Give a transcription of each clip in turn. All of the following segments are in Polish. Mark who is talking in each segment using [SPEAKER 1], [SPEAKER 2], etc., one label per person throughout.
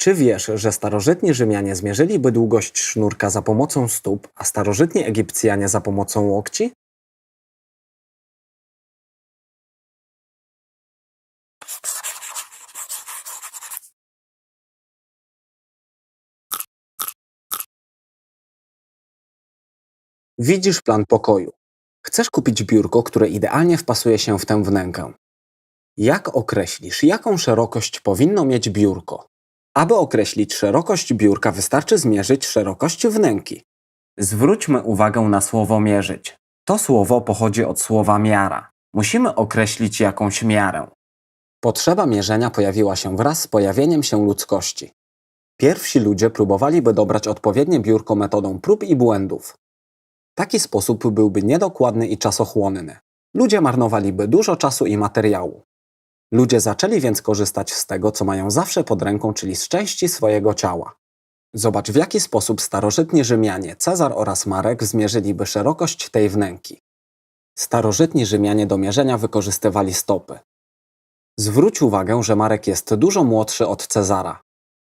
[SPEAKER 1] Czy wiesz, że starożytni Rzymianie zmierzyliby długość sznurka za pomocą stóp, a starożytni Egipcjanie za pomocą łokci? Widzisz plan pokoju. Chcesz kupić biurko, które idealnie wpasuje się w tę wnękę. Jak określisz, jaką szerokość powinno mieć biurko? Aby określić szerokość biurka, wystarczy zmierzyć szerokość wnęki. Zwróćmy uwagę na słowo mierzyć. To słowo pochodzi od słowa miara. Musimy określić jakąś miarę. Potrzeba mierzenia pojawiła się wraz z pojawieniem się ludzkości. Pierwsi ludzie próbowaliby dobrać odpowiednie biurko metodą prób i błędów. Taki sposób byłby niedokładny i czasochłonny. Ludzie marnowaliby dużo czasu i materiału. Ludzie zaczęli więc korzystać z tego, co mają zawsze pod ręką, czyli z części swojego ciała. Zobacz, w jaki sposób starożytni Rzymianie, Cezar oraz Marek zmierzyliby szerokość tej wnęki. Starożytni Rzymianie do mierzenia wykorzystywali stopy. Zwróć uwagę, że Marek jest dużo młodszy od Cezara.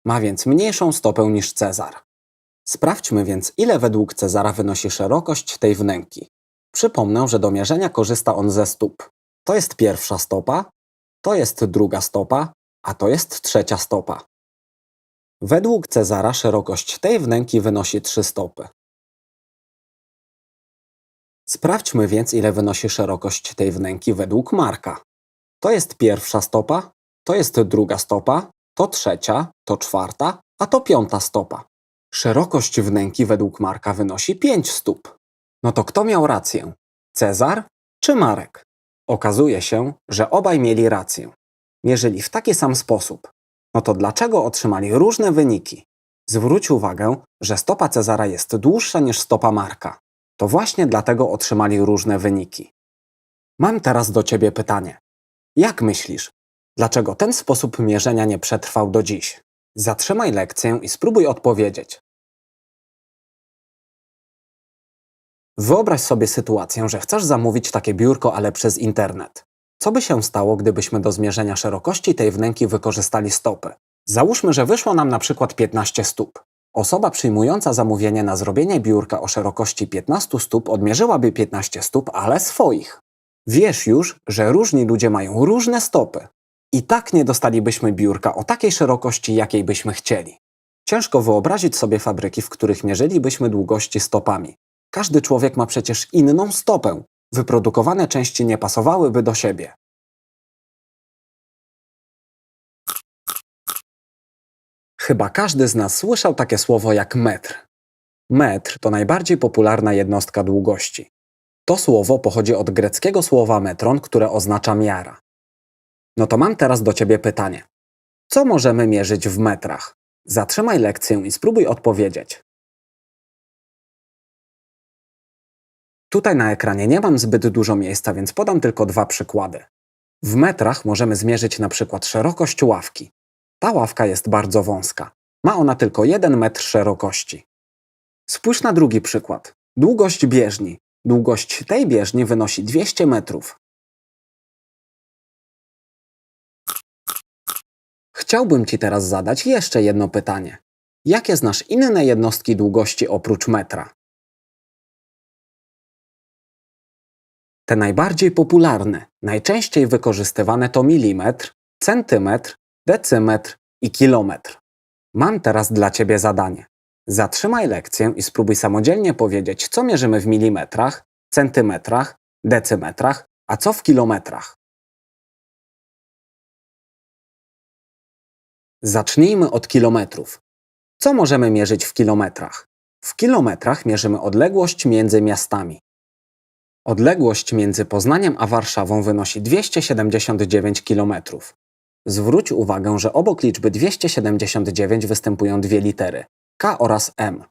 [SPEAKER 1] Ma więc mniejszą stopę niż Cezar. Sprawdźmy więc, ile według Cezara wynosi szerokość tej wnęki. Przypomnę, że do mierzenia korzysta on ze stóp. To jest pierwsza stopa, to jest druga stopa, a to jest trzecia stopa. Według Cezara szerokość tej wnęki wynosi 3 stopy. Sprawdźmy więc, ile wynosi szerokość tej wnęki według Marka. To jest pierwsza stopa, to jest druga stopa, to trzecia, to czwarta, a to piąta stopa. Szerokość wnęki według Marka wynosi 5 stóp. No to kto miał rację? Cezar czy Marek? Okazuje się, że obaj mieli rację. Mierzyli w taki sam sposób. No to dlaczego otrzymali różne wyniki? Zwróć uwagę, że stopa Cezara jest dłuższa niż stopa Marka. To właśnie dlatego otrzymali różne wyniki. Mam teraz do ciebie pytanie. Jak myślisz, dlaczego ten sposób mierzenia nie przetrwał do dziś? Zatrzymaj lekcję i spróbuj odpowiedzieć. Wyobraź sobie sytuację, że chcesz zamówić takie biurko, ale przez internet. Co by się stało, gdybyśmy do zmierzenia szerokości tej wnęki wykorzystali stopy? Załóżmy, że wyszło nam na przykład 15 stóp. Osoba przyjmująca zamówienie na zrobienie biurka o szerokości 15 stóp odmierzyłaby 15 stóp, ale swoich. Wiesz już, że różni ludzie mają różne stopy. I tak nie dostalibyśmy biurka o takiej szerokości, jakiej byśmy chcieli. Ciężko wyobrazić sobie fabryki, w których mierzylibyśmy długości stopami. Każdy człowiek ma przecież inną stopę. Wyprodukowane części nie pasowałyby do siebie. Chyba każdy z nas słyszał takie słowo jak metr. Metr to najbardziej popularna jednostka długości. To słowo pochodzi od greckiego słowa metron, które oznacza miara. No to mam teraz do ciebie pytanie. Co możemy mierzyć w metrach? Zatrzymaj lekcję i spróbuj odpowiedzieć. Tutaj na ekranie nie mam zbyt dużo miejsca, więc podam tylko dwa przykłady. W metrach możemy zmierzyć na przykład szerokość ławki. Ta ławka jest bardzo wąska. Ma ona tylko 1 metr szerokości. Spójrz na drugi przykład. Długość bieżni. Długość tej bieżni wynosi 200 metrów. Chciałbym Ci teraz zadać jeszcze jedno pytanie. Jakie znasz inne jednostki długości oprócz metra? Te najbardziej popularne, najczęściej wykorzystywane to milimetr, centymetr, decymetr i kilometr. Mam teraz dla Ciebie zadanie. Zatrzymaj lekcję i spróbuj samodzielnie powiedzieć, co mierzymy w milimetrach, centymetrach, decymetrach, a co w kilometrach. Zacznijmy od kilometrów. Co możemy mierzyć w kilometrach? W kilometrach mierzymy odległość między miastami. Odległość między Poznaniem a Warszawą wynosi 279 km. Zwróć uwagę, że obok liczby 279 występują dwie litery K oraz M.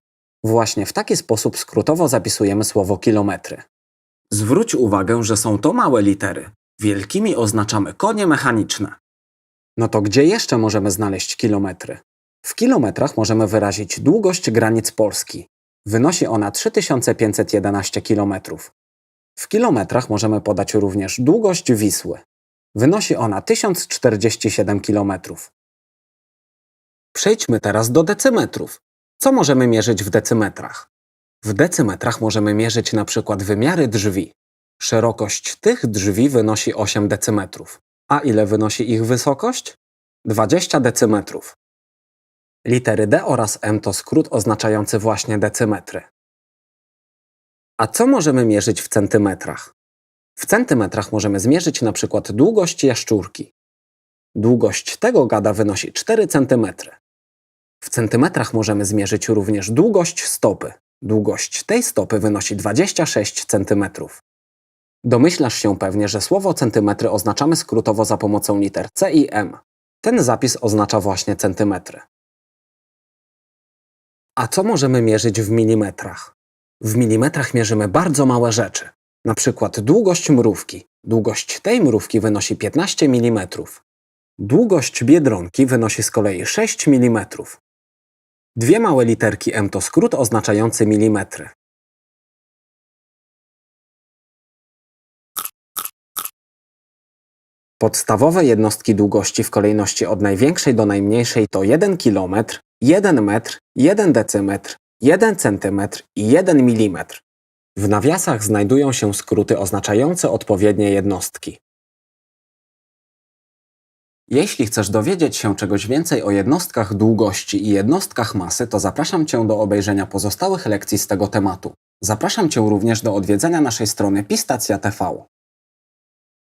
[SPEAKER 1] Właśnie w taki sposób skrótowo zapisujemy słowo kilometry. Zwróć uwagę, że są to małe litery. Wielkimi oznaczamy konie mechaniczne. No to gdzie jeszcze możemy znaleźć kilometry? W kilometrach możemy wyrazić długość granic Polski. Wynosi ona 3511 kilometrów. W kilometrach możemy podać również długość Wisły. Wynosi ona 1047 km. Przejdźmy teraz do decymetrów. Co możemy mierzyć w decymetrach? W decymetrach możemy mierzyć na przykład wymiary drzwi. Szerokość tych drzwi wynosi 8 decymetrów. A ile wynosi ich wysokość? 20 decymetrów. Litery D oraz M to skrót oznaczający właśnie decymetry. A co możemy mierzyć w centymetrach? W centymetrach możemy zmierzyć na przykład długość jaszczurki. Długość tego gada wynosi 4 cm. W centymetrach możemy zmierzyć również długość stopy. Długość tej stopy wynosi 26 cm. Domyślasz się pewnie, że słowo centymetry oznaczamy skrótowo za pomocą liter C i M. Ten zapis oznacza właśnie centymetry. A co możemy mierzyć w milimetrach? W milimetrach mierzymy bardzo małe rzeczy. Na przykład długość mrówki. Długość tej mrówki wynosi 15 mm. Długość biedronki wynosi z kolei 6 mm. Dwie małe literki M to skrót oznaczający milimetry. Podstawowe jednostki długości w kolejności od największej do najmniejszej to 1 km, 1 metr, 1 decymetr, 1 cm i 1 mm. W nawiasach znajdują się skróty oznaczające odpowiednie jednostki. Jeśli chcesz dowiedzieć się czegoś więcej o jednostkach długości i jednostkach masy, to zapraszam Cię do obejrzenia pozostałych lekcji z tego tematu. Zapraszam Cię również do odwiedzenia naszej strony Pistacja TV.